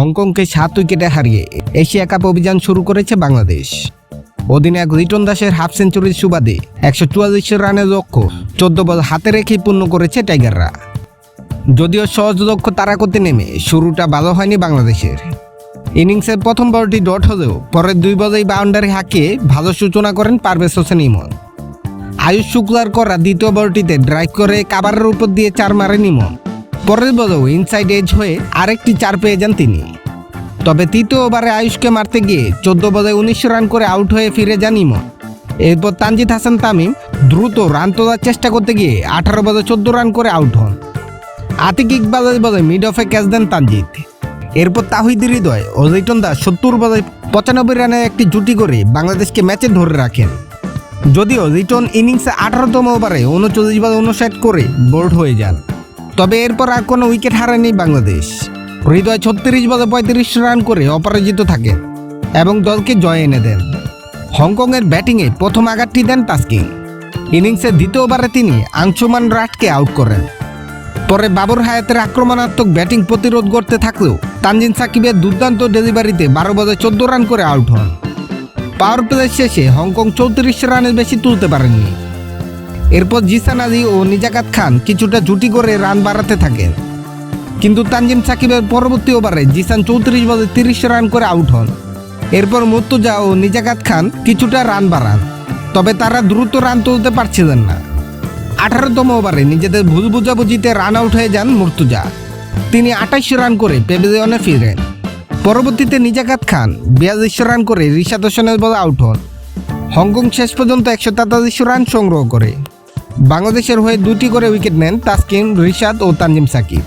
হংকংকে সাত উইকেটে হারিয়ে এশিয়া কাপ অভিযান শুরু করেছে বাংলাদেশ। অধিনায়ক রিটন দাসের হাফ সেঞ্চুরির সুবাদে একশো চুয়াল্লিশ রানের লক্ষ্য চোদ্দ বল হাতে রেখেই পূর্ণ করেছে টাইগাররা। যদিও সহজ লক্ষ্য তারা করতে নেমে শুরুটা ভালো হয়নি বাংলাদেশের। ইনিংসের প্রথম বলটি ডট হলেও পরের দুই বলেই বাউন্ডারি হাঁকিয়ে ভালো সূচনা করেন পারভেজ হোসেন ইমন। আয়ুষ শুক্লার করা দ্বিতীয় বলটিতে ড্রাইভ করে কাবারের উপর দিয়ে চার মারেন ইমন। পরের বলেও ইনসাইড এজ হয়ে আরেকটি চার পেয়ে যান তিনি। তবে তৃতীয় ওভারে আয়ুষকে মারতে গিয়ে চোদ্দ বলে উনিশ রান করে আউট হয়ে ফিরে যান ইমন। এরপর তানজিদ হাসান তামিম দ্রুত রান তোলার চেষ্টা করতে গিয়ে আঠারো বলে চোদ্দ রান করে আউট হন। আতিক ইকবালের বলে মিড অফে ক্যাচ দেন তানজিদ। এরপর তাহিদ হৃদয় ও লিটন দাস সত্তর বলে পঁচানব্বই রানের একটি জুটি করে বাংলাদেশকে ম্যাচে ধরে রাখেন। যদিও লিটন ইনিংসে আঠারোতম ওভারে উনচল্লিশ বল উনষাট করে বোল্ড হয়ে যান। তবে এরপর আর কোনো উইকেট হারায়নি বাংলাদেশ। হৃদয় ছত্রিশ বলে পঁয়ত্রিশ রান করে অপরাজিত থাকেন এবং দলকে জয় এনে দেন। হংকংয়ের ব্যাটিংয়ে প্রথম আঘাতটি দেন তাস্কিং ইনিংসের দ্বিতীয় ওভারে তিনি আংশুমান রাটকে আউট করেন। পরে বাবর হায়াতের আক্রমণাত্মক ব্যাটিং প্রতিরোধ করতে থাকলেও তানজিন সাকিবের দুর্দান্ত ডেলিভারিতে বারো বলে চোদ্দ রান করে আউট হন। পাওয়ার প্লে শেষে হংকং চৌত্রিশ রানের বেশি তুলতে পারেননি। এরপর জিসান আলী ও নিজাকাত খান কিছুটা জুটি করে রান বাড়াতে থাকেন কিন্তু তানজিম সাকিবের পরবর্তী ওভারে জিসান চৌত্রিশ বলে তিরিশ রান করে আউট হন। এরপর মুর্তুজা ও নিজাকাত খান কিছুটা রান বাড়ান, তবে তারা দ্রুত রান তুলতে পারছিলেন না। আঠারোতম ওভারে নিজেদের ভুল বুঝাবুঝিতে রান আউট হয়ে যান মুর্তুজা। তিনি আঠাশ রান করে পেভিলিয়নে ফিরেন। পরবর্তীতে নিজাকাত খান বিয়াল্লিশ রান করে রিশাদ হোসেনের বলে আউট হন। হংকং শেষ পর্যন্ত একশো তেতাল্লিশ রান সংগ্রহ করে। বাংলাদেশের হয়ে দুটি করে উইকেট নেন তাসকিন রিশাদ ও তানজিম সাকিব।